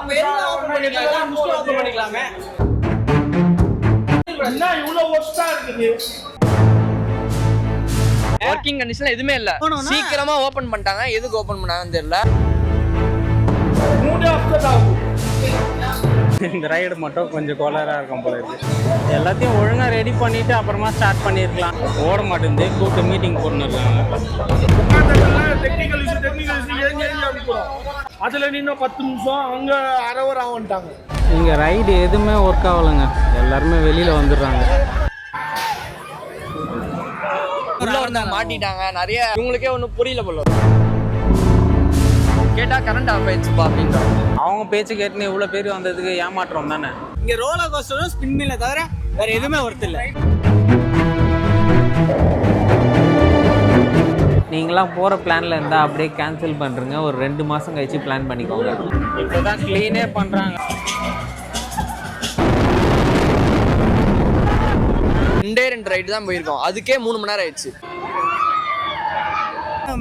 அப்ப எதுக்கு open பண்ணிக்கலாம்? முடிச்சுட்டு open பண்ணிக்கலாமே. என்ன இவ்வளவு ஒஸ்டா இருக்குது? ஒர்க்கிங் கண்டிஷன் எதுவுமே இல்ல. சீக்கிரமா ஓபன் பண்ணிட்டாங்க. எதுக்கு ஓபன் பண்ணாங்கன்னு தெரியல. இந்த ரைடு மட்டும் கொஞ்சம் கோளாறாக இருக்கும் போல இருக்கு. எல்லாத்தையும் ஒழுங்காக ரெடி பண்ணிவிட்டு அப்புறமா ஸ்டார்ட் பண்ணியிருக்கலாம் ஓட மாட்டேங்குது. கூப்பிட்டு மீட்டிங் போட்டுன்னு இருக்காங்க அதுல நின்று பத்து நிமிஷம் அங்க அரை ஹவர் ஆகும்ட்டாங்க இங்கே ரைடு எதுவுமே ஒர்க் ஆகலைங்க. எல்லாருமே வெளியில் வந்துடுறாங்க. மாட்டிட்டாங்க. நிறைய இவங்களுக்கே ஒன்றும் புரியல போல. கேட்டா கரண்ட் ஆஃப் ஆயிடுச்சுப்பா அப்படின்றாங்க அவங்க பேச்சு கேட்டுன்னு இவ்வளோ பேர் வந்ததுக்கு ஏமாற்றம் தானே? இங்க ரோலர் கோஸ்டரும் ஸ்பின் மில்ல தவிர வேற எதுவுமே ஒர்த் இல்ல. நீங்களாம் போகிற பிளானில் இருந்தால் அப்படியே கேன்சல் பண்ணுறங்க ஒரு ரெண்டு மாதம் கழிச்சு பிளான் பண்ணிக்கோங்க. இப்போ தான் க்ளீனே பண்ணுறாங்க ரெண்டே ரெண்டு ரைடு தான் போயிருக்கோம். அதுக்கே மூணு மணி நேரம் ஆயிடுச்சு.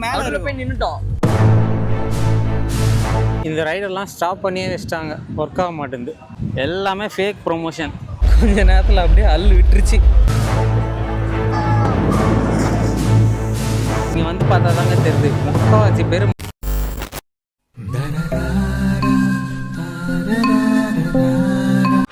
மேல போய் நின்னுட்டோம். இந்த ரைடெல்லாம் ஸ்டாப் பண்ணியே வச்சிட்டாங்க. ஒர்க் ஆக மாட்டேங்குது. எல்லாமே ஃபேக் ப்ரொமோஷன் கொஞ்ச நேரத்தில் அப்படியே அள்ளு விட்டுருச்சு. பார்த்தா தாங்க தெரியுது. முக்கால்வாசி பேர்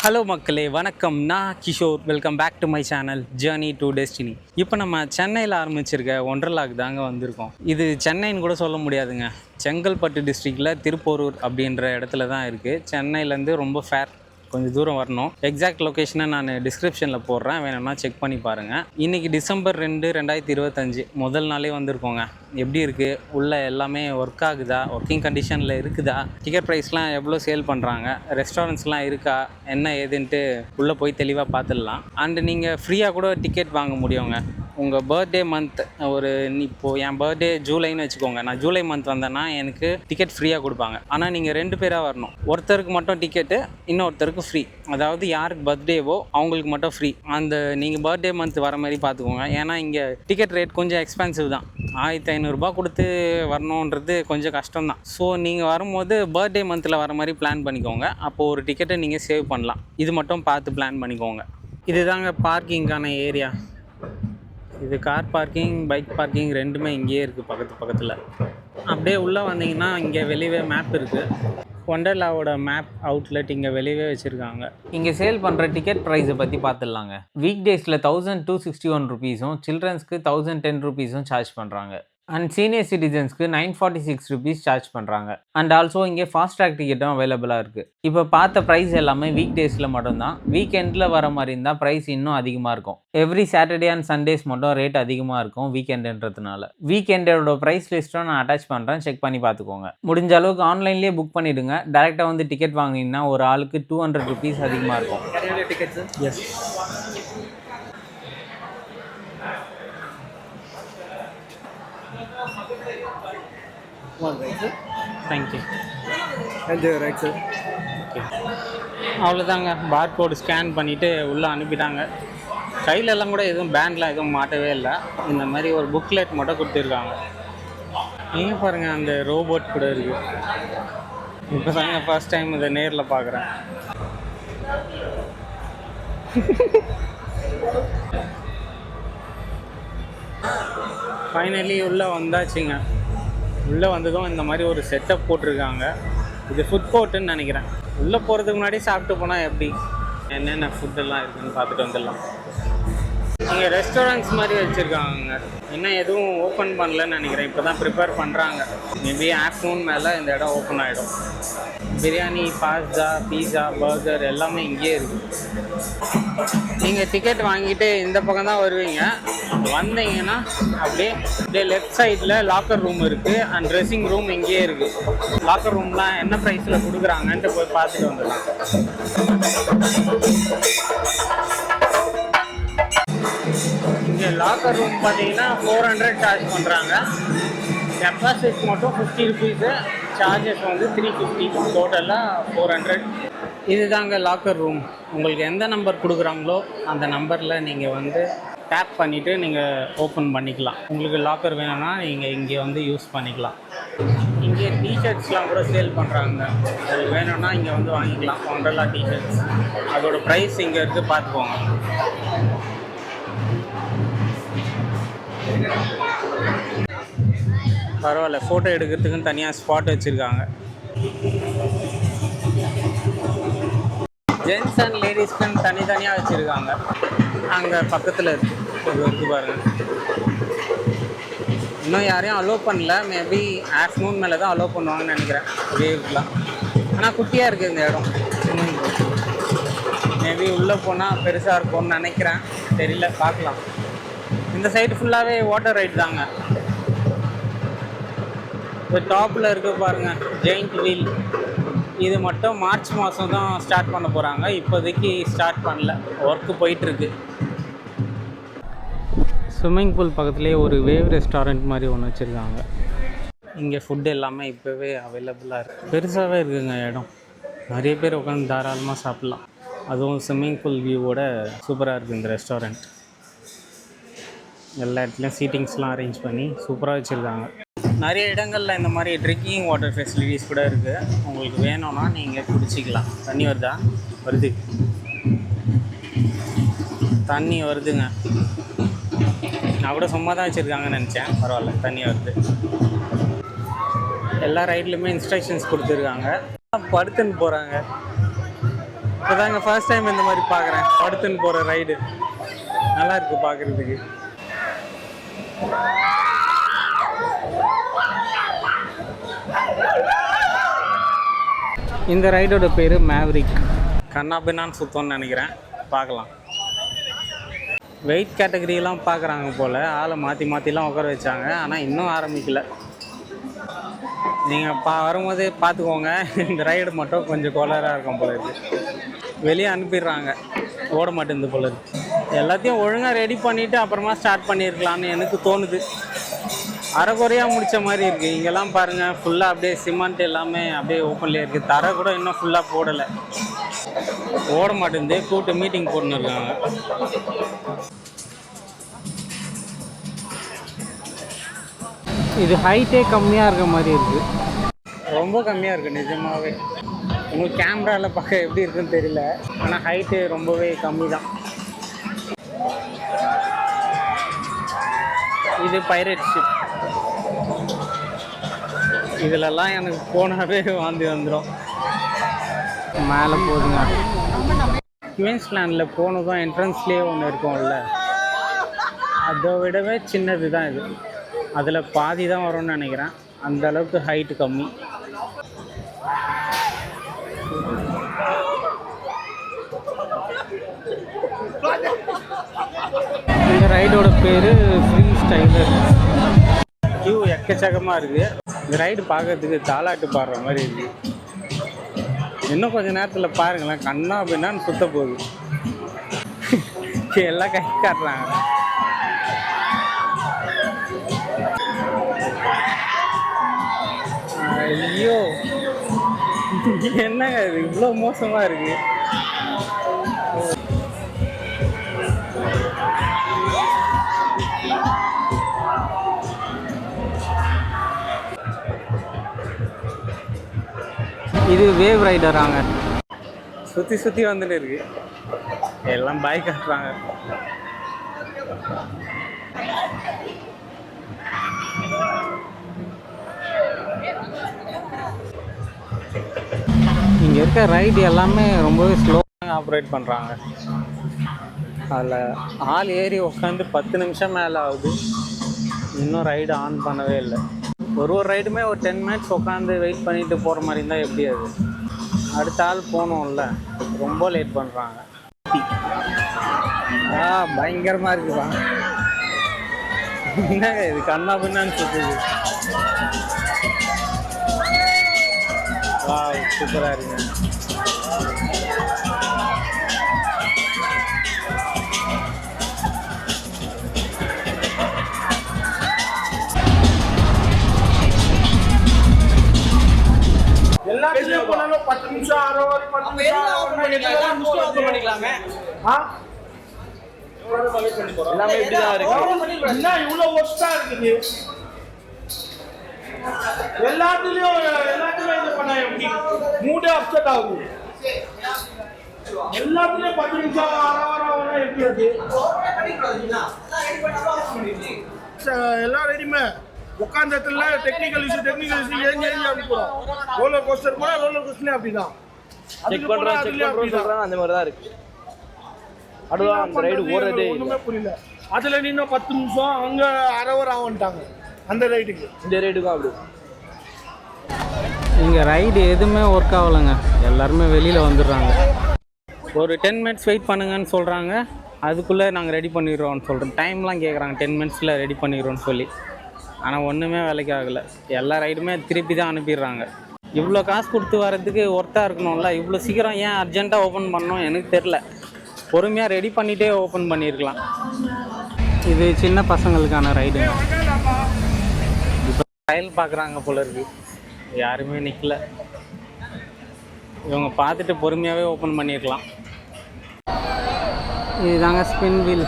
ஹலோ மக்களே வணக்கம். நான் Kishore. Welcome back to my channel journey to destiny இப்போ நம்ம சென்னையில் ஆரம்பிச்சிருக்க ஒன்றர்லாக் தாங்க வந்திருக்கோம். இது சென்னைன்னு கூட சொல்ல முடியாதுங்க. செங்கல்பட்டு டிஸ்ட்ரிக்டில் திருப்போரூர் அப்படின்ற இடத்துல தான் இருக்குது சென்னையிலேருந்து ரொம்ப ஃபேர் கொஞ்சம் தூரம் வரணும். எக்ஸாக்ட் லொக்கேஷனை நான் டிஸ்கிரிப்ஷனில் போடுறேன். வேணும்னா செக் பண்ணி பாருங்கள் இன்றைக்கி டிசம்பர் ரெண்டு ரெண்டாயிரத்தி இருபத்தஞ்சி. முதல் நாளே வந்திருக்கோங்க. எப்படி இருக்குது உள்ளே எல்லாமே ஒர்க் ஆகுதா? ஒர்க்கிங் கண்டிஷனில் இருக்குதா? டிக்கெட் ப்ரைஸ்லாம் எவ்வளோ சேல் பண்ணுறாங்க ரெஸ்டாரண்ட்ஸ்லாம் இருக்கா? என்ன ஏதுன்ட்டு உள்ளே போய் தெளிவாக பார்த்துடலாம் அண்டு நீங்கள் ஃப்ரீயாக கூட டிக்கெட் வாங்க முடியுங்க. உங்கள் பர்த்டே மந்த் ஒரு இப்போது என் பர்த்டே ஜூலைன்னு வச்சுக்கோங்க. நான் ஜூலை மந்த் வந்தேன்னா எனக்கு டிக்கெட் ஃப்ரீயாக கொடுப்பாங்க. ஆனால் நீங்கள் ரெண்டு பேராக வரணும். ஒருத்தருக்கு மட்டும் டிக்கெட்டு இன்னொருத்தருக்கு ஃப்ரீ அதாவது யாருக்கு பர்த்டேவோ அவங்களுக்கு மட்டும் ஃப்ரீ அந்த நீங்கள் பர்த்டே மந்த் வர மாதிரி பார்த்துக்கோங்க ஏன்னா இங்கே டிக்கெட் ரேட் கொஞ்சம் எக்ஸ்பென்சிவ் தான். ஆயிரத்தி ஐநூறுரூபா கொடுத்து வரணுன்றது கொஞ்சம் கஷ்டம் தான் ஸோ நீங்கள் வரும்போது பர்த்டே மந்தில் வர மாதிரி பிளான் பண்ணிக்கோங்க. அப்போது ஒரு டிக்கெட்டை நீங்கள் சேவ் பண்ணலாம். இது மட்டும் பார்த்து பிளான் பண்ணிக்கோங்க. இதுதாங்க பார்க்கிங்கான ஏரியா இது கார் பார்க்கிங் பைக் பார்க்கிங் ரெண்டுமே இங்கேயே இருக்குது பக்கத்து பக்கத்தில். அப்படியே உள்ளே வந்தீங்கன்னா இங்கே வெளியவே மேப் இருக்குது ஒண்டர்லாவோட மேப் அவுட்லெட் இங்கே வெளியவே வச்சுருக்காங்க. இங்கே சேல் பண்ணுற டிக்கெட் ப்ரைஸை பற்றி பார்த்துடலாங்க வீக் டேஸில் தௌசண்ட் டூ சிக்ஸ்டி ஒன் ருபீஸும் சில்ட்ரன்ஸ்க்கு தௌசண்ட் டென் ருபீஸும் சார்ஜ் பண்ணுறாங்க and senior சிட்டிசன்ஸ்க்கு nine forty six rupees charge பண்ணுறாங்க அண்ட் ஆல்சோ இங்கே ஃபாஸ்ட் ட்ராக் டிக்கெட்டும் அவைலபிளாக இருக்குது இப்போ பார்த்த ப்ரைஸ் எல்லாமே வீக் டேஸில் மட்டும்தான். வீக்கெண்டில் வர மாதிரி இருந்தால் ப்ரைஸ் இன்னும் அதிகமாக இருக்கும். எவ்ரி சாட்டர்டே அண்ட் சண்டேஸ் மட்டும் ரேட் அதிகமாக இருக்கும் வீக்கெண்டுன்றதுனால வீக்கெண்டோட ப்ரைஸ் லிஸ்ட்டும் நான் அட்டாச் பண்ணுறேன் செக் பண்ணி பார்த்துக்கோங்க. முடிஞ்ச அளவுக்கு ஆன்லைன்லேயே புக் பண்ணிவிடுங்க டேரெக்டாக வந்து டிக்கெட் வாங்கினீங்கன்னா ஒரு ஆளுக்கு டூ ஹண்ட்ரட் ருபீஸ் அதிகமாக இருக்கும். Yes thank you right sir okay அவ்வளோதாங்க பார் கோடு ஸ்கேன் பண்ணிவிட்டு உள்ளே அனுப்பிட்டாங்க. கையில எல்லாம் கூட எதுவும் பேண்ட்லாம் எதுவும் மாட்டவே இல்லை. இந்த மாதிரி ஒரு புக்லெட் மட்டும் கொடுத்துருக்காங்க. இங்கே பாருங்கள் அந்த ரோபோட் கூட இருக்குது இப்போ தாங்க ஃபர்ஸ்ட் டைம் இதை நேரில் பார்க்குறேன் ஃபைனலி உள்ளே வந்தாச்சுங்க. உள்ளே வந்ததும் இந்த மாதிரி ஒரு செட்டப் போட்டிருக்காங்க. இது ஃபுட் கோர்ட்டுன்னு நினைக்கிறேன். உள்ளே போகிறதுக்கு முன்னாடி சாப்பிட்டு போனால் எப்படி? என்னென்ன ஃபுட்டெல்லாம் இருக்குதுன்னு பார்த்துட்டு வந்துடலாம். இங்கே ரெஸ்டாரண்ட்ஸ் மாதிரி வச்சுருக்காங்க. இன்னும் எதுவும் ஓப்பன் பண்ணலன்னு நினைக்கிறேன். இப்போ தான் ப்ரிப்பேர் பண்ணுறாங்க மேபி ஆஃப்டர்நூன் மேலே இந்த இடம் ஓப்பன் ஆகிடும் பிரியாணி பாஸ்தா பீஸா பர்கர் எல்லாமே இங்கேயே இருக்குது நீங்கள் டிக்கெட் வாங்கிட்டு இந்த பக்கம் தான் வருவீங்க. வந்தீங்கன்னா அப்படியே அப்படியே லெஃப்ட் சைடில் லாக்கர் ரூம் இருக்குது அண்ட் ட்ரெஸ்ஸிங் ரூம் இங்கேயே இருக்குது லாக்கர் ரூம்லாம் என்ன ப்ரைஸில் கொடுக்குறாங்கன்ட்டு போய் பார்த்துட்டு வந்துடலாம். இங்கே லாக்கர் ரூம் பார்த்தீங்கன்னா ஃபோர் ஹண்ட்ரட் சார்ஜ் பண்ணுறாங்க டெபாசிட் மட்டும் ஃபிஃப்டி ருபீஸு சார்ஜஸ் வந்து த்ரீ ஃபிஃப்டி டோட்டலாக ஃபோர் ஹண்ட்ரட் இதுதாங்க லாக்கர் ரூம் உங்களுக்கு எந்த நம்பர் கொடுக்குறாங்களோ அந்த நம்பரில் நீங்கள் வந்து டேப் பண்ணிவிட்டு நீங்கள் ஓப்பன் பண்ணிக்கலாம். உங்களுக்கு லாக்கர் வேணும்னா நீங்கள் இங்கே வந்து யூஸ் பண்ணிக்கலாம். இங்கே டிஷர்ட்ஸ்லாம் கூட சேல் பண்ணுறாங்க அது வேணும்னா இங்கே வந்து வாங்கிக்கலாம். ஒண்டர்லா டிஷர்ட்ஸ் அதோடய ப்ரைஸ் இங்கே இருக்குது பார்த்துக்கோங்க. பரவாயில்ல ஃபோட்டோ எடுக்கிறதுக்குன்னு தனியாக ஸ்பாட் வச்சுருக்காங்க. ஜென்ஸ் அண்ட் லேடிஸ்க்குன்னு தனித்தனியாக வச்சுருக்காங்க. அங்கே பக்கத்தில் இருக்குது இது இருக்குது பாருங்கள் இன்னும் யாரையும் அலோவ் பண்ணல. மேபி ஆஃப்டர்நூன் மேலே தான் அலோவ் பண்ணுவாங்கன்னு நினைக்கிறேன். வேவ்லாம் ஆனால் குட்டியாக இருக்குது இந்த இடம். மேபி உள்ளே போனால் பெருசாக இருக்கும்னு நினைக்கிறேன். தெரியல பார்க்கலாம். இந்த சைடு ஃபுல்லாகவே வாட்டர் ரைட் தாங்க. இப்போ டாப்பில் இருக்க பாருங்க. ஜெயிண்ட் வீல் இது மட்டும் மார்ச் மாதம் தான் ஸ்டார்ட் பண்ண போகிறாங்க இப்போதைக்கு ஸ்டார்ட் பண்ணல. ஒர்க்கு போயிட்டுருக்கு. ஸ்விம்மிங் பூல் பக்கத்துலேயே ஒரு வேவ் ரெஸ்டாரண்ட் மாதிரி ஒன்று வச்சுருக்காங்க. இங்கே ஃபுட் எல்லாமே இப்போவே அவைலபிளாக இருக்குது பெருசாகவே இருக்குங்க இடம். நிறைய பேர் உட்காந்து தாராளமாக சாப்பிட்லாம். அதுவும் ஸ்விம்மிங் பூல் வியூவோட சூப்பராக இருக்குது இந்த ரெஸ்டாரண்ட் எல்லா இடத்துலையும் சீட்டிங்ஸ்லாம் அரேஞ்ச் பண்ணி சூப்பராக வச்சுருக்காங்க. நிறைய இடங்களில் இந்த மாதிரி ட்ரிங்கிங் வாட்டர் ஃபெசிலிட்டிஸ் கூட இருக்குது உங்களுக்கு வேணும்னா நீங்கள் குடிச்சிக்கலாம். தண்ணி வருதா? வருது. தண்ணி வருதுங்க. நான் கூட சும்மா தான் வச்சுருக்காங்கன்னு நினச்சேன். பரவாயில்ல தண்ணி வருது. எல்லா ரைட்லையுமே இன்ஸ்ட்ரக்ஷன்ஸ் கொடுத்துருக்காங்க. படுத்துன்னு போகிறாங்க இப்போதாங்க ஃபர்ஸ்ட் டைம் இந்த மாதிரி பார்க்குறேன் படுத்துன்னு போகிற ரைடு நல்லா இருக்குது பார்க்குறதுக்கு இந்த ரைடோட பேர் மேவரிக் கண்ணா பின்னான்னு சுத்தம்னு நினைக்கிறேன். பார்க்கலாம். வெயிட் கேட்டகரியெல்லாம் பார்க்குறாங்க போல். ஆளை மாற்றி மாற்றிலாம் உட்கார வச்சாங்க. ஆனால் இன்னும் ஆரம்பிக்கல. நீங்கள் பா வரும்போதே பார்த்துக்கோங்க. இந்த ரைடு மட்டும் கொஞ்சம் கோளாறாக இருக்கும் போல இருக்குது வெளியே அனுப்பிடுறாங்க. ஓட மாட்டேங்குது போல இருக்குது எல்லாத்தையும் ஒழுங்காக ரெடி பண்ணிவிட்டு அப்புறமா ஸ்டார்ட் பண்ணியிருக்கலான்னு எனக்கு தோணுது. அரைக்குறையாக முடித்த மாதிரி இருக்குது இங்கெல்லாம் பாருங்கள் ஃபுல்லாக அப்படியே சிமெண்ட் எல்லாமே அப்படியே ஓப்பன்லேயே இருக்குது தரை கூட இன்னும் ஃபுல்லாக போடலை. ஓட மாட்டேங்குது. கூட்டு மீட்டிங் போட்டுன்னு இருக்காங்க. இது ஹைட்டே கம்மியாக இருக்க மாதிரி இருக்குது ரொம்ப கம்மியாக இருக்குது நிஜமாகவே உங்களுக்கு கேமராவில் பார்க்க எப்படி இருக்குன்னு தெரியல. ஆனால் ஹைட்டு ரொம்பவே கம்மி தான் இது பைரேட் ஷிப் இதிலெல்லாம் எனக்கு போனாவே வாந்தி வந்துடும் மேலே போதுங்க. குவீன்ஸ் லேண்டில் போனதும் என்ட்ரன்ஸ்லேயே ஒன்று இருக்கும்ல. அதை விடவே சின்னது தான் இது. அதில் பாதி தான் வரும்னு நினைக்கிறேன். அந்த அளவுக்கு ஹைட்டு கம்மி. இந்த ரைடோட பேர் ஃப்ரீ ஸ்டைலர் கியூ எக்கச்சக்கமாக இருக்குது இந்த ரைடு பார்க்கறதுக்கு தாலாட்டு பாடுற மாதிரி இருக்குது இன்னும் கொஞ்ச நேரத்தில் பாருங்களேன் கண்ணா அப்படின்னான்னு சுத்த போகுது. எல்லாம் கை காட்டுறாங்க. ஐயோ என்னங்க இது? இவ்வளோ மோசமாக இருக்கு. இது வேவ் ரைடராங்க சுற்றி சுற்றி வந்துட்டு இருக்கு. எல்லாம் பாய் காட்டுறாங்க. இங்கே இருக்க ரைடு எல்லாமே ரொம்பவே ஸ்லோவாக ஆப்ரேட் பண்ணுறாங்க அதில் ஆள் ஏறி உட்காந்து பத்து நிமிஷம் மேலே ஆகுது. இன்னும் ரைடு ஆன் பண்ணவே இல்லை. ஒரு ஒரு ரைடுமே ஒரு டென் மினிட்ஸ் உட்காந்து வெயிட் பண்ணிட்டு போகிற மாதிரி இருந்தால் எப்படி அது? அடுத்த ஆள் போகணும்ல. ரொம்ப லேட் பண்ணுறாங்க ஆ பயங்கரமாக இருக்குதா என்னங்க இது? கண்ணா பின்னான்னு சொல்லுது வா சூப்பராக இருக்குங்க. எல்லாத்துலயும் போனாலும் பத்து நிமிஷம் அரை வரை பத்து நிமிஷம் பண்ணிக்கலாமே? ஆ? எல்லாமே இப்படிதான் இருக்கு. என்ன? இவ்வளவு ஒஸ்டா இருக்குது? எல்லாத்துலயும் எல்லாத்துலயும் இது பண்ண எப்படி மூடே அப்செட் ஆகுது. எல்லாத்துலயும் பத்து நிமிஷம் அரை வாரம் ஆகும்னா எப்படி அது எல்லாம் ரெடிமே உட்காந்த இடத்துல டெக்னிக்கல் இஷ்யூ டெக்னிக்கல் இஷ்யூ ஏஞ்சி ஏஞ்சி அனுப்புறோம் ரோலர் கோஸ்டர் கூட ரோலர் கோஸ்டர்லேயும் அப்படிதான். செக் பண்றோம் செக் பண்றோம் சொல்றாங்க அந்த மாதிரி தான் இருக்கு அடுவா அந்த ரைடு ஓடுறதே. ஒண்ணுமே புரியல. அதுல நின்று பத்து நிமிஷம் அங்க அரை ஹவர் ஆகும்ட்டாங்க அந்த ரைட்டுக்கு இந்த ரைடுக்கும் அப்படி. இங்கே ரைடு எதுவுமே ஒர்க் ஆகலைங்க. எல்லாருமே வெளியில் வந்துடுறாங்க. ஒரு டென் மினிட்ஸ் வெயிட் பண்ணுங்கன்னு சொல்கிறாங்க அதுக்குள்ளே நாங்கள் ரெடி பண்ணிடுறோம்னு சொல்கிறோம் டைம்லாம் கேட்குறாங்க டென் மினிட்ஸில் ரெடி பண்ணிடுறோம்னு சொல்லி. ஆனால் ஒன்றுமே வேலைக்கு ஆகலை. எல்லா ரைடுமே திருப்பி தான் அனுப்பிடுறாங்க. இவ்வளோ காசு கொடுத்து வரதுக்கு ஒர்த்தாக இருக்கணும்ல? இவ்வளோ சீக்கிரம் ஏன் அர்ஜென்ட்டாக ஓப்பன் பண்ணோம் எனக்கு தெரில பொறுமையாக ரெடி பண்ணிகிட்டே ஓப்பன் பண்ணியிருக்கலாம் இது சின்ன பசங்களுக்கான ரைடு இப்போ ட்ரையல் பார்க்குறாங்க போல இருக்கு. யாருமே நிற்கல இவங்க பார்த்துட்டு பொறுமையாகவே ஓப்பன் பண்ணியிருக்கலாம் இதுதாங்க ஸ்பின் வீல்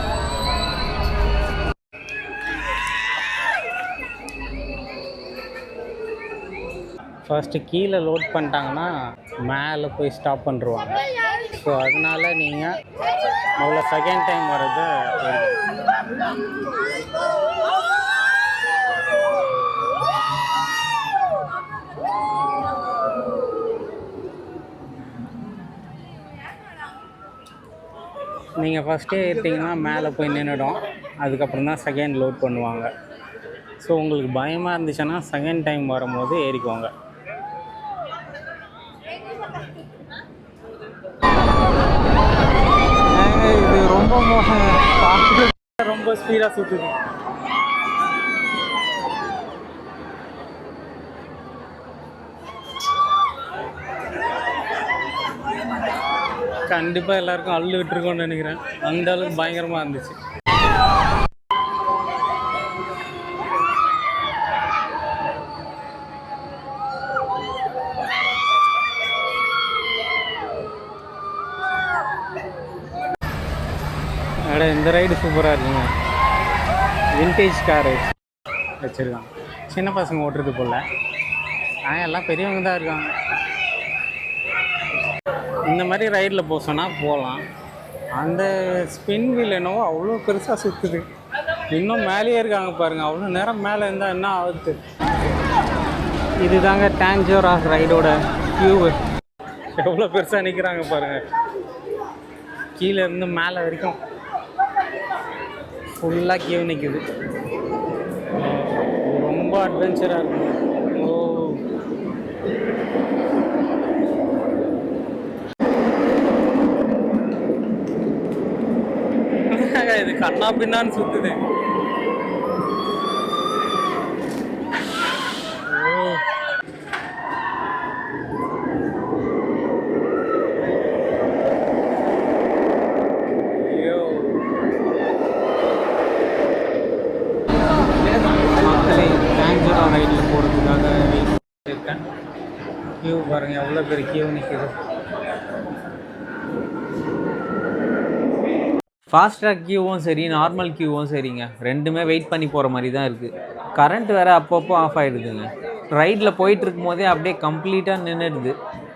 ஃபர்ஸ்ட்டு கீழே லோட் பண்ணிட்டாங்கன்னா மேலே போய் ஸ்டாப் பண்ணிருவாங்க. ஸோ அதனால நீங்கள் அவ்வளோ செகண்ட் டைம் வர்றது நீங்கள் ஃபஸ்ட்டே ஏறிட்டிங்கன்னா மேலே போய் நின்றுடும். அதுக்கப்புறம் தான் செகண்ட் லோட் பண்ணுவாங்க. ஸோ உங்களுக்கு பயமாக இருந்துச்சுன்னா செகண்ட் டைம் வரும்போது ஏறிக்கோங்க இது ரொம்ப ரொம்ப ஸ்பீடாக சுற்றுது கண்டிப்பாக எல்லாருக்கும் அள்ளு விட்டுருக்கோன்னு நினைக்கிறேன். அந்த அளவுக்கு பயங்கரமாக இருந்துச்சு. அட இந்த ரைடு சூப்பராக இருக்குங்க. வின்டேஜ் காரு வச்சுருக்கான். சின்ன பசங்க ஓட்டுறது போல். ஆ எல்லாம் பெரியவங்க தான் இருக்காங்க. இந்த மாதிரி ரைடில் போக சொன்னால் போகலாம் அந்த ஸ்பின் வீல் என்னவோ அவ்வளோ பெருசாக சுற்றுது இன்னும் மேலேயே இருக்காங்க பாருங்கள் அவ்வளோ நேரம் மேலே இருந்தால் என்ன ஆகுது? இதுதாங்க டேஞ்சோரா ரைடோட கியூவு எவ்வளோ பெருசாக நிற்கிறாங்க பாருங்கள் கீழே இருந்து மேலே வரைக்கும். ஃபுல்லாக கியூ நிற்குது ரொம்ப அட்வென்ச்சராக இருக்கும் ஓ. இது கண்ணா பின்னான்னு சுத்துது. ஓ. ஐயோ. மக்களே டேஞ்சரா ரைடில் போகிறதுக்காக வெயிட் இருக்கேன் கியூ பாருங்க எவ்வளோ பேர் கியூ நிற்குது ஃபாஸ்ட்ராக் கியூவும் சரி நார்மல் கியூவும் சரிங்க. ரெண்டுமே வெயிட் பண்ணி போகிற மாதிரி தான் இருக்குது கரண்ட் வேறு அப்பப்போ ஆஃப் ஆகிடுதுங்க ரைடில் போயிட்டு இருக்கும்போதே அப்படியே கம்ப்ளீட்டாக நின்றுடுது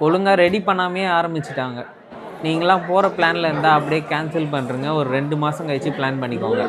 ஒழுங்காக ரெடி பண்ணாமே ஆரம்பிச்சிட்டாங்க. நீங்களாம் போகிற பிளானில் இருந்தால் அப்படியே கேன்சல் பண்ணுறங்க ஒரு ரெண்டு மாதம் கழிச்சு பிளான் பண்ணிக்கோங்க.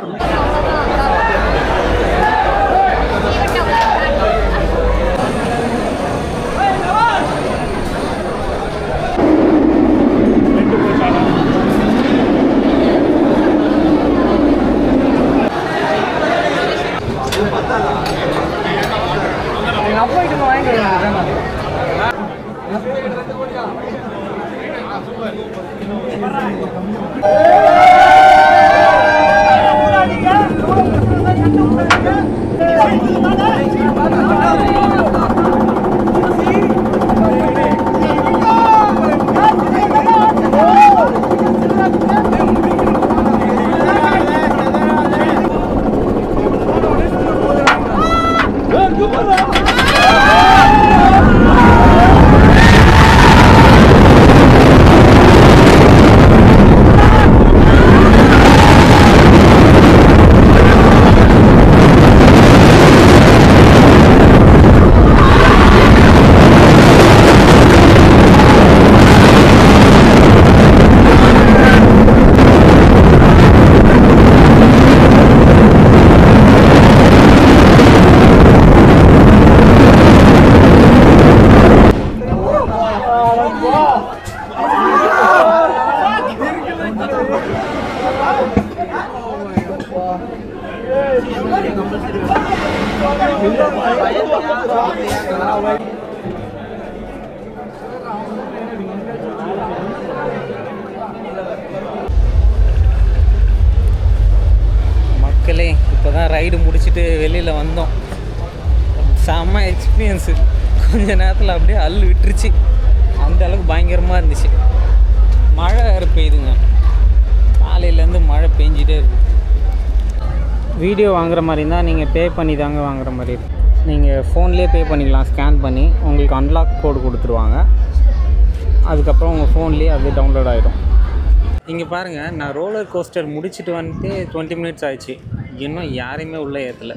ரைடு முடிச்சுட்டு வெளியில் வந்தோம். செம்ம எக்ஸ்பீரியன்ஸு கொஞ்ச நேரத்தில் அப்படியே அள்ளு விட்டுருச்சு. அந்த அளவுக்கு பயங்கரமாக இருந்துச்சு. மழை வேறு பெய்யுதுங்க காலையிலேருந்து மழை பெஞ்சிட்டே இருக்கு. வீடியோ வாங்குற மாதிரி இருந்தால் நீங்கள் பே பண்ணி தாங்க வாங்குற மாதிரி இருக்கும் நீங்கள் ஃபோன்லேயே பே பண்ணிக்கலாம் ஸ்கேன் பண்ணி. உங்களுக்கு அன்லாக் கோடு கொடுத்துருவாங்க. அதுக்கப்புறம் உங்கள் ஃபோன்லேயே அது டவுன்லோட் ஆகிடும் இங்கே பாருங்கள் நான் ரோலர் கோஸ்டர் முடிச்சுட்டு வந்துட்டு டுவெண்ட்டி மினிட்ஸ் ஆயிடுச்சு. இன்னும் யாரையுமே உள்ளே ஏற்றலை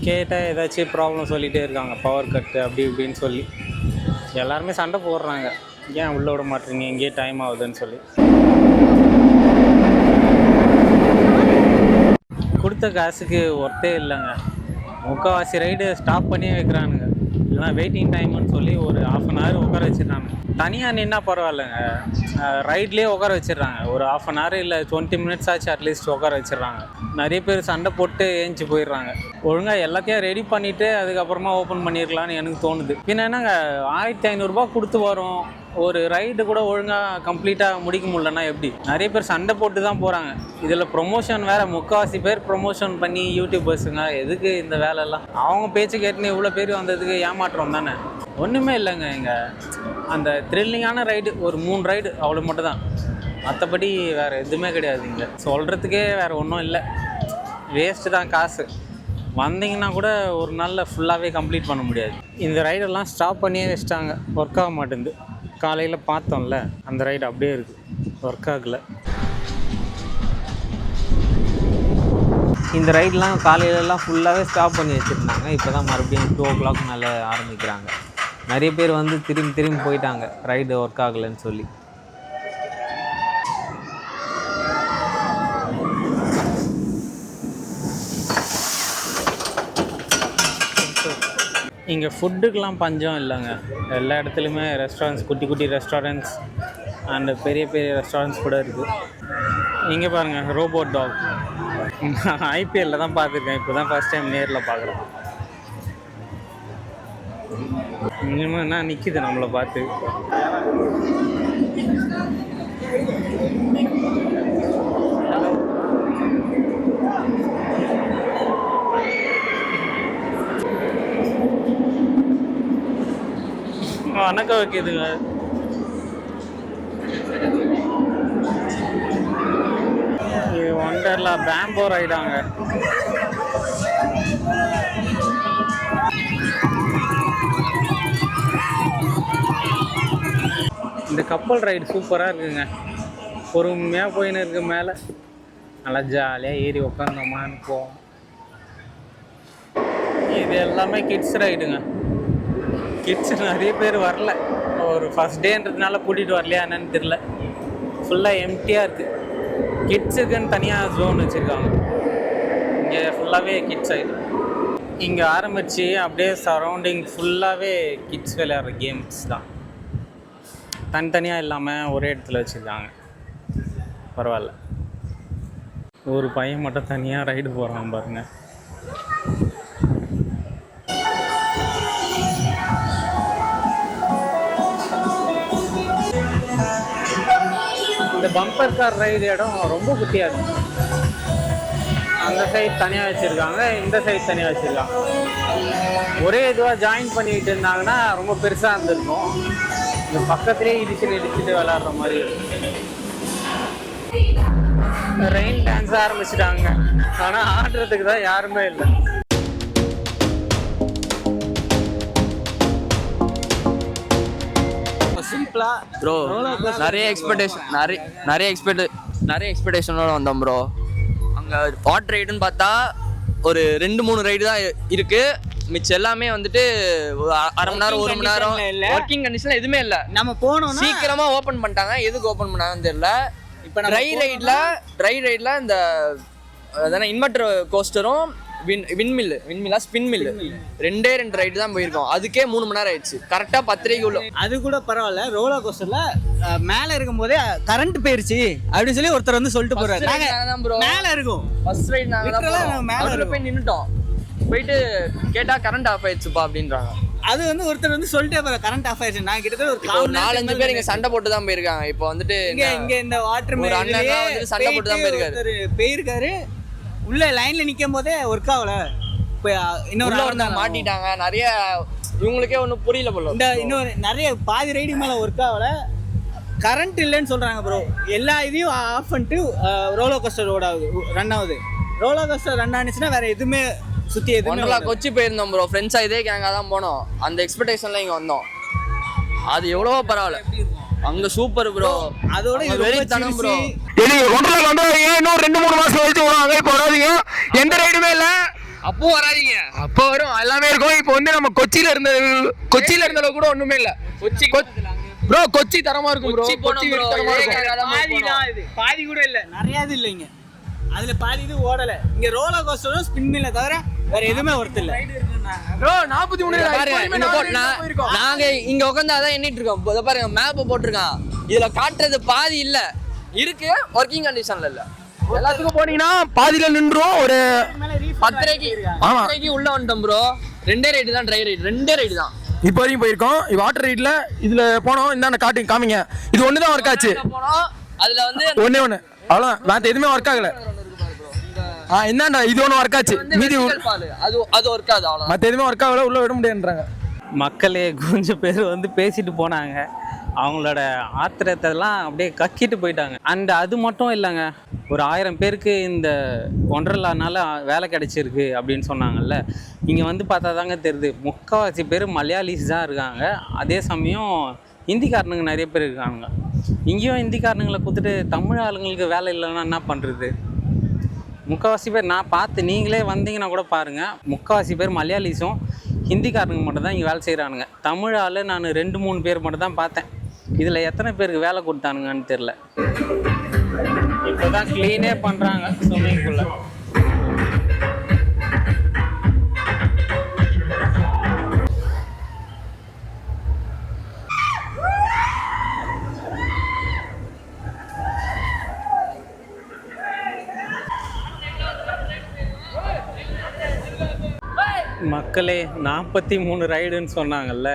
கேட்டால் ஏதாச்சும் ப்ராப்ளம் சொல்லிகிட்டே இருக்காங்க. பவர் கட்டு அப்படி இப்படின்னு சொல்லி. எல்லாருமே சண்டை போடுறாங்க. ஏன் உள்ளே விட மாட்டீங்க எங்கேயே டைம் ஆகுதுன்னு சொல்லி. கொடுத்த காசுக்கு ஒர்த்தே இல்லைங்க. முக்கால்வாசி ரைடு ஸ்டாப் பண்ணியே வைக்கிறானுங்க. இல்லைனா வெயிட்டிங் டைம்னு சொல்லி ஒரு ஆஃப் அன் ஹவர் உட்கார வச்சிடுறாங்க. தனியாக நின்னா பரவாயில்லைங்க. ரைட்லேயே உட்கார வச்சிடுறாங்க. ஒரு ஆஃப் அன் ஹவர் இல்லை டுவெண்ட்டி மினிட்ஸ் ஆச்சு அட்லீஸ்ட் உட்கார வச்சிடுறாங்க. நிறைய பேர் சண்டை போட்டு ஏஞ்சி போயிடுறாங்க. ஒழுங்காக எல்லாத்தையும் ரெடி பண்ணிவிட்டு அதுக்கப்புறமா ஓப்பன் பண்ணியிருக்கலான்னு எனக்கு தோணுது. பின்ன என்னங்க? ஆயிரத்தி ஐநூறுரூபா கொடுத்து வரும். ஒரு ரைடு கூட ஒழுங்காக கம்ப்ளீட்டாக முடிக்க முடியலன்னா எப்படி? நிறைய பேர் சண்டை போட்டு தான் போகிறாங்க இதில் ப்ரொமோஷன் வேறு முக்கால்வாசி பேர் ப்ரொமோஷன் பண்ணி யூடியூபர்ஸுங்க எதுக்கு இந்த வேலைலாம் அவங்க பேச்சு கேட்டுன்னு இவ்வளோ பேர் வந்ததுக்கு ஏமாற்றம் தானே? ஒன்றுமே இல்லைங்க இங்கே. அந்த த்ரில்லிங்கான ரைடு ஒரு மூணு ரைடு அவ்வளோ மட்டும் தான். மற்றபடி வேறு எதுவுமே கிடையாது இங்கே. சொல்கிறதுக்கே வேறு ஒன்றும் இல்லை. வேஸ்ட்டு தான் காசு. வந்தீங்கன்னா கூட ஒரு நாளில் ஃபுல்லாகவே கம்ப்ளீட் பண்ண முடியாது. இந்த ரைடெல்லாம் ஸ்டாப் பண்ணியே வச்சிட்டாங்க. ஒர்க் ஆக மாட்டேங்குது. காலையில் பார்த்தோம்ல அந்த ரைடு அப்படியே இருக்குது ஒர்க் ஆகலை. இந்த ரைடெலாம் காலையிலலாம் ஃபுல்லாகவே ஸ்டாப் பண்ணி வச்சுருந்தாங்க. இப்போ தான் மறுபடியும் டூ ஓ கிளாக் மேலே ஆரம்பிக்கிறாங்க. நிறைய பேர் வந்து திரும்பி திரும்பி போயிட்டாங்க. ரைடு ஒர்க் ஆகலைன்னு சொல்லி. இங்கே ஃபுட்டுக்கெலாம் பஞ்சம் இல்லைங்க. எல்லா இடத்துலையுமே ரெஸ்டாரண்ட்ஸ் குட்டி குட்டி ரெஸ்டாரண்ட்ஸ் அண்டு பெரிய பெரிய ரெஸ்டாரண்ட்ஸ் கூட இருக்குது இங்கே பாருங்கள் ரோபோட் டாக் ஐபிஎல்ல தான் பார்த்துருக்கேன். இப்போ தான் ஃபஸ்ட் டைம் நேரில் பார்க்குறேன். இனிமேல் என்ன நிற்கிது நம்மளை பார்த்து? வணக்கம் வைக்கிதுங்க இது ஒண்டர்லா பேம்போ ரைடாங்க இந்த கப்பல் ரைடு சூப்பராக இருக்குங்க. பொறுமையாக போயின்னு இருக்கு மேலே. நல்லா ஜாலியாக ஏறி உட்காந்தோமான்னு போவோம். இது எல்லாமே கிட்ஸ் ரைடுங்க கிட்ஸ் நிறைய பேர் வரல. ஒரு ஃபஸ்ட் டேன்றதுனால கூட்டிகிட்டு வரலையா என்னன்னு தெரில ஃபுல்லாக எம்டியாக இருக்குது கிட்ஸுக்குன்னு தனியாக ஜோன் வச்சுருக்காங்க. இங்கே ஃபுல்லாகவே கிட்ஸ் ஆகிடும் இங்கே ஆரம்பித்து அப்படியே சரௌண்டிங் ஃபுல்லாகவே கிட்ஸ் விளையாடுற கேம்ஸ் தான். தனித்தனியாக இல்லாமல் ஒரே இடத்துல வச்சுருக்காங்க. பரவாயில்ல. ஒரு பையன் மட்டும் தனியாக ரைடு போகிறான் பாருங்கள் பம்பர் கார் ரைடு இடம் ரொம்ப குட்டியாக இருக்கும் அந்த சைட் தனியாக வச்சுருக்காங்க இந்த சைட் தனியாக வச்சுருக்காங்க. ஒரே இதுவாக ஜாயின் பண்ணிக்கிட்டு இருந்தாங்கன்னா ரொம்ப பெருசாக இருந்திருக்கும். இந்த பக்கத்துலேயே இடிச்சுட்டு இடிச்சுட்டு விளாட்ற மாதிரி இருக்கும் ரெயின் டான்ஸ் ஆரம்பிச்சிட்டாங்க. ஆனால் ஆடுறதுக்கு தான் யாருமே இல்லை. சிம்பிளா ப்ரோ நிறைய எக்ஸ்பெக்டேஷன் நிறைய நிறைய எக்ஸ்பெக்ட் நிறைய எக்ஸ்பெக்டேஷனோட வந்தோம் ப்ரோ அங்கே வாட்டர் ரைடுன்னு பார்த்தா ஒரு ரெண்டு மூணு ரைடு தான் இருக்கு. மிச்சம் எல்லாமே வந்துட்டு அரை மணி நேரம் ஒரு மணி நேரம். ஒர்க்கிங் கண்டிஷன் எதுவுமே இல்லை. நம்ம போனோம்னா சீக்கிரமா ஓபன் பண்ணிட்டாங்க. எதுக்கு ஓபன் பண்ணாங்கன்னு தெரியல. இப்ப ட்ரை ரைட்ல ட்ரை ரைட்ல இந்த அதான இன்வெர்டர் கோஸ்டரும் வின் விண்மில்லு விண்மில்லா ஸ்பின் மில்லு ரெண்டே ரெண்டு ரைடு தான் போயிருக்கோம். அதுக்கே மூணு மணி நேரம் ஆயிடுச்சு. கரெக்டாக பத்திரிக்கை உள்ள அது கூட பரவாயில்ல. ரோலர் கோஸ்டர்ல மேல இருக்கும் போதே கரண்ட் போயிருச்சு. அப்படின்னு சொல்லி ஒருத்தர் வந்து சொல்லிட்டு போறாரு. மேல இருக்கும். ஃபர்ஸ்ட் ரைடு நாங்கள் மேல. போய் நின்னுட்டோம். போயிட்டு கேட்டா கரண்ட் ஆஃப் ஆயிடுச்சுப்பா அப்படின்றாங்க. அது வந்து ஒருத்தர் வந்து சொல்லிட்டே போற கரண்ட் ஆஃப் ஆயிடுச்சு. நான் கிட்டத்தட்ட ஒரு நாலஞ்சு பேர் இங்க சண்டை போட்டு தான் போயிருக்காங்க. இப்போ வந்துட்டு இங்க இங்க இந்த வாட்டர் அண்ணன் வந்துட்டு சண்டை போட்டு தான் போயிருக்காரு. போயிருக்காரு. உள்ள லைன்ல நிக்கும் போதே ஒர்க் ஆகல. இப்போ இன்னொரு உள்ள hour ஒருத்தங்க தான் மாட்டிட்டாங்க. நிறைய இவங்களுக்கே ஒன்றும் புரியல போல. இந்த இன்னொரு நிறைய பாதி ரைடு மேல ஒர்க் ஆகல. கரண்ட் இல்லைன்னு சொல்றாங்க ப்ரோ எல்லா இதையும் ஆஃப் பண்ணிட்டு ரோலோ கோஸ்டர் ஓட ஆகுது ரன் ஆகுது. ரோலோ கோஸ்டர் ரன் ஆனிச்சுன்னா வேற எதுவுமே சுத்தி எதுவுமே. கொச்சி போயிருந்தோம் ப்ரோ ஃப்ரெண்ட்ஸாக இதே கேங்காக தான் போனோம். அந்த எக்ஸ்பெக்டேஷன்ல இங்கே வந்தோம். அது எவ்வளவோ பரவாயில்ல. அங்க சூப்பர் ப்ரோ அதோட இது ரொம்ப வெறித்தனம் ப்ரோ. இது ஒன்றரை வந்தாதீங்க இன்னும் ரெண்டு மூணு மாசம் கழிச்சு வருவாங்க இப்போ வராதீங்க எந்த ரைடுமே இல்ல. அப்போ வராதீங்க. அப்போ வரும். எல்லாமே இருக்கும். இப்போ வந்து நம்ம கொச்சியில இருந்த கொச்சியில இருந்த அளவுக்கு கூட ஒண்ணுமே இல்ல. கொச்சி ப்ரோ கொச்சி தரமா இருக்கும் ப்ரோ கொச்சி. தரமா இருக்கும். பாதி போனோம். தான் இது. பாதி கூட இல்ல. நிறைய இல்லைங்க. அதுல பாதி இது ஓடல. இங்க ரோலர் கோஸ்டரும் ஸ்பின் மில்ல தவிர வேற எதுவுமே ஒர்த் இல்ல. நாற்பத்தி மூணு நாங்க இங்க உட்காந்து அதான் எண்ணிட்டு இருக்கோம். இதை பாருங்க மேப் போட்டிருக்கான். இதுல காட்டுறது பாதி இல்ல. இருக்கு ஒர்க்கிங் கண்டிஷன்ல இல்ல. எல்லாத்துக்கும் போனீங்கன்னா பாதியில நின்றும் ஒரு பத்தரைக்கு. பத்தரைக்கு உள்ள வந்துட்டோம் ப்ரோ ரெண்டே ரைடு தான் ட்ரை ரைடு ரெண்டே ரைடு தான். இப்போ வரைக்கும் போயிருக்கோம். வாட்டர் ரைட்ல இதுல போனோம். இந்தாண்ட காட்டுங்க காமிங்க. இது ஒன்று தான் ஒர்க் ஆச்சு. அதுல வந்து ஒண்ணே ஒன்று அவ்வளோதான் மற்ற எதுவுமே ஒர்க் ஆகல. ஆ இந்தாண்டா இது ஒன்று ஒர்க் ஆச்சு. மீதி அது அது ஒர்க் ஆகுது அவ்வளவுதான். மற்ற எதுவுமே ஒர்க் ஆகல உள்ள விட முடியாதுன்றாங்க மக்களே கொஞ்சம் பேர் வந்து பேசிட்டு போனாங்க. அவங்களோட ஆத்திரத்தெல்லாம் அப்படியே கக்கிட்டு போயிட்டாங்க. அண்ட் அது மட்டும் இல்லைங்க. ஒரு ஆயிரம் பேருக்கு இந்த ஒன்றரைலானால வேலை கிடைச்சிருக்கு அப்படின்னு சொன்னாங்கல்ல. இங்கே வந்து பார்த்தா தாங்க தெரியுது. முக்கால்வாசி பேர் மலையாளிஸ் தான் இருக்காங்க. அதே சமயம் ஹிந்திக்காரனுங்க நிறைய பேர் இருக்காங்க இங்கேயும் ஹிந்திக்காரனுங்களை கொடுத்துட்டு தமிழ் ஆளுங்களுக்கு வேலை இல்லைன்னா என்ன பண்ணுறது முக்கால்வாசி பேர் நான் பார்த்து நீங்களே வந்தீங்கன்னா கூட பாருங்கள் முக்கால்வாசி பேர் மலையாளிஸும் ஹிந்திக்காரனுங்க மட்டும் தான் இங்கே வேலை செய்கிறானுங்க தமிழ் ஆள் நான் ரெண்டு மூணு பேர் மட்டும் தான் பார்த்தேன். இதில் எத்தனை பேருக்கு வேலை கொடுத்தானுங்கன்னு தெரில இப்போ தான் க்ளீனே பண்ணுறாங்க ஸ்விம்மிங் பூலில் மக்களே நாற்பத்தி மூணு ரைடுன்னு சொன்னாங்கல்ல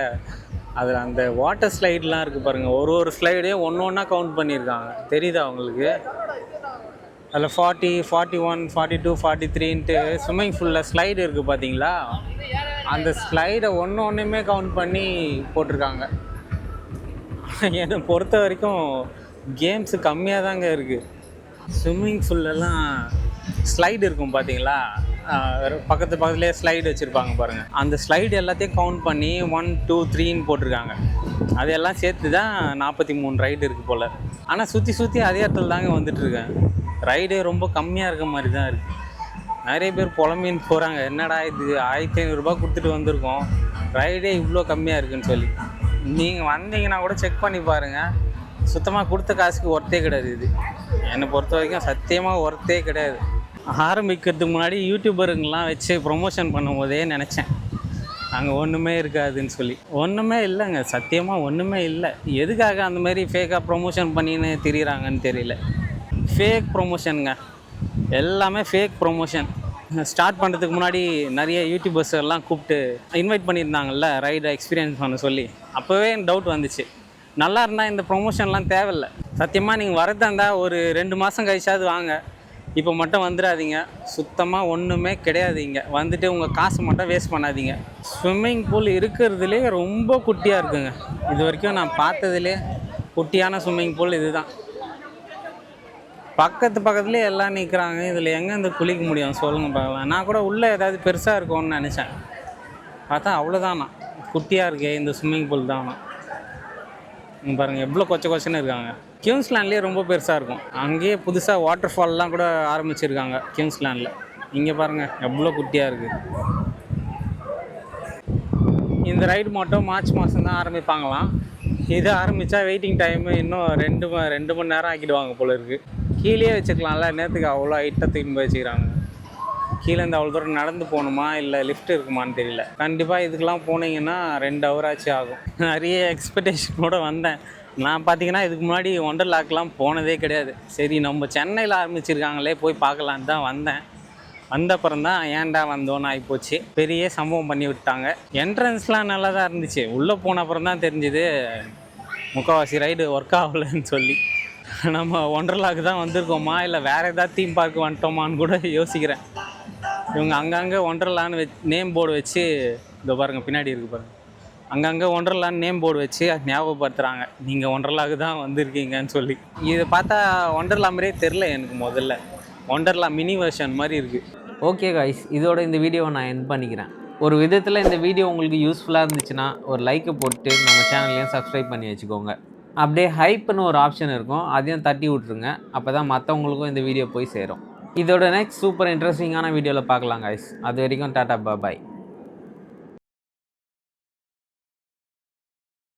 அதில் அந்த வாட்டர் ஸ்லைட்லாம் இருக்குது பாருங்கள் ஒரு ஒரு ஸ்லைடையும் ஒன்று ஒன்றா கவுண்ட் பண்ணியிருக்காங்க. தெரியுதா உங்களுக்கு? அதில் forty forty one forty two forty த்ரீன்ட்டு swimming ஃபுல்லில் ஸ்லைடு இருக்குது பார்த்தீங்களா அந்த ஸ்லைடை ஒன்று ஒன்றுமே கவுண்ட் பண்ணி போட்டிருக்காங்க. என்னை பொறுத்த வரைக்கும் கேம்ஸு கம்மியாக தாங்க இருக்குது ஸ்விம்மிங் ஃபுல்லெல்லாம் ஸ்லைடு இருக்கும் பார்த்தீங்களா பக்கத்து பக்கத்துலேயே ஸ்லைடு வச்சுருப்பாங்க பாருங்கள் அந்த ஸ்லைடு எல்லாத்தையும் கவுண்ட் பண்ணி ஒன் டூ த்ரீன்னு போட்டிருக்காங்க. அதெல்லாம் சேர்த்து தான் நாற்பத்தி மூணு ரைடு இருக்குது போல். ஆனால் சுற்றி சுற்றி அதே இடத்துல தாங்க வந்துட்டுருக்கேன் ரைடே ரொம்ப கம்மியாக இருக்க மாதிரி தான் இருக்குது நிறைய பேர் புலம்பின்னு போகிறாங்க என்னடா இது? ஆயிரத்தி ஐநூறுரூபா கொடுத்துட்டு வந்திருக்கோம். ரைடே இவ்வளோ கம்மியாக இருக்குன்னு சொல்லி. நீங்கள் வந்தீங்கன்னா கூட செக் பண்ணி பாருங்கள் சுத்தமாக கொடுத்த காசுக்கு ஒர்த்தே கிடையாது இது. என்னை பொறுத்த வரைக்கும் சத்தியமாக ஒர்த்தே கிடையாது. ஆரம்பிக்கிறதுக்கு முன்னாடி யூடியூபருங்கெலாம் வச்சு ப்ரொமோஷன் பண்ணும்போதே நினச்சேன். அங்கே ஒன்றுமே இருக்காதுன்னு சொல்லி. ஒன்றுமே இல்லைங்க. சத்தியமாக ஒன்றுமே இல்லை. எதுக்காக அந்த மாதிரி ஃபேக்காக ப்ரொமோஷன் பண்ணின்னு திரியிறாங்கன்னு தெரியல. ஃபேக் ப்ரொமோஷனுங்க எல்லாமே ஃபேக் ப்ரொமோஷன் ஸ்டார்ட் பண்ணுறதுக்கு முன்னாடி நிறைய யூடியூபர்ஸ் எல்லாம் கூப்பிட்டு இன்வைட் பண்ணியிருந்தாங்கல்ல ரைடை எக்ஸ்பீரியன்ஸ் பண்ண சொல்லி. அப்போவே எனக்கு டவுட் வந்துச்சு. நல்லா இருந்தால் இந்த ப்ரொமோஷன்லாம் தேவையில்ல. சத்தியமாக நீங்கள் வரதா இருந்தால் ஒரு ரெண்டு மாதம் கழிச்சாவது வாங்க. இப்போ மட்டும் வந்துடாதீங்க. சுத்தமாக ஒன்றுமே கிடையாது இங்கே வந்துட்டு உங்கள் காசு மட்டும் வேஸ்ட் பண்ணாதீங்க. ஸ்விம்மிங் பூல் இருக்கிறதுலே ரொம்ப குட்டியாக இருக்குங்க. இது வரைக்கும் நான் பார்த்ததுலே குட்டியான ஸ்விம்மிங் பூல் இதுதான். பக்கத்து பக்கத்துலேயே எல்லாம் நிற்கிறாங்க இதில் எங்கே இந்த குளிக்க முடியும்? சொல்லுங்கள் பார்க்கலாம். நான் கூட உள்ளே ஏதாவது பெருசாக இருக்கும்னு நினச்சேன். பார்த்தா அவ்வளோதானா குட்டியாக இருக்கே இந்த ஸ்விம்மிங் பூல் தானா பாருங்கள் எவ்வளோ கொச்ச கொச்சன்னு இருக்காங்க. கியூன்ஸ்லேண்ட்லேயே ரொம்ப பெருசாக இருக்கும். அங்கேயே புதுசாக வாட்டர் ஃபால்லாம் கூட ஆரம்பிச்சிருக்காங்க கியூன்ஸ்லேண்டில் இங்கே பாருங்கள் எவ்வளோ குட்டியாக இருக்குது இந்த ரைடு மட்டும் மார்ச் மாதம் தான் ஆரம்பிப்பாங்களாம். இது ஆரம்பித்தா வெயிட்டிங் டைமு இன்னும் ரெண்டு ம ரெண்டு மணி நேரம் ஆக்கிடுவாங்க போல இருக்குது கீழே வச்சுக்கலாம்ல நேரத்துக்கு அவ்வளோ ஹைட்டாக தூக்கி போய் வச்சுக்கிறாங்க. கீழே இருந்து அவ்வளோ தூரம் நடந்து போகணுமா இல்லை லிஃப்ட் இருக்குமான்னு தெரியல. கண்டிப்பாக இதுக்கெல்லாம் போனீங்கன்னா ரெண்டு ஹவர் ஆச்சு ஆகும். நிறைய எக்ஸ்பெக்டேஷனோடு வந்தேன். நான் பார்த்தீங்கன்னா இதுக்கு முன்னாடி ஒண்டர்லாக்கெலாம் போனதே கிடையாது. சரி நம்ம சென்னையில் ஆரம்பிச்சிருக்காங்களே போய் பார்க்கலான்னு தான் வந்தேன். வந்த அப்புறம் தான் ஏன்டா வந்தோன்னு ஆகிப்போச்சு பெரிய சம்பவம் பண்ணி விட்டாங்க என்ட்ரன்ஸ்லாம் நல்லா தான் இருந்துச்சு. உள்ளே போன அப்புறம் தான் தெரிஞ்சுது முக்கால்வாசி ரைடு ஒர்க் ஆகலைன்னு சொல்லி. நம்ம ஒண்டர்லாக்கு தான் வந்திருக்கோமா இல்லை வேறு ஏதாவது தீம் பார்க் வந்துட்டோமான்னு கூட யோசிக்கிறேன். இவங்க அங்கங்கே ஒண்டர்லான்னு வச் நேம் போர்டு வச்சு இதோ பாருங்கள் பின்னாடி இருக்கு பாருங்கள் அங்கங்கே ஒண்டர்லான்னு நேம் போர்டு வச்சு ஞாபகப்படுத்துகிறாங்க நீங்கள் ஒண்டர்லாவுக்கு தான் வந்திருக்கீங்கன்னு சொல்லி. இதை பார்த்தா ஒண்டர்லா மாதிரியே தெரில எனக்கு முதல்ல. ஒண்டர்லா மினி வெர்ஷன் மாதிரி இருக்குது ஓகே காய்ஸ் இதோட இந்த வீடியோவை நான் என் பண்ணிக்கிறேன். ஒரு விதத்தில் இந்த வீடியோ உங்களுக்கு யூஸ்ஃபுல்லாக இருந்துச்சுன்னா ஒரு லைக்கை போட்டு நம்ம சேனல்லையும் சப்ஸ்கிரைப் பண்ணி வச்சுக்கோங்க. அப்படியே ஹைப்னு ஒரு ஆப்ஷன் இருக்கும். அதையும் தட்டி விட்ருங்க அப்போ தான் மற்றவங்களுக்கும் இந்த வீடியோ போய் சேரும். இதோட நெக்ஸ்ட் சூப்பர் இன்ட்ரெஸ்டிங்கான வீடியோவில் பார்க்கலாம் காய்ஸ் அது வரைக்கும் டாட்டா பாய்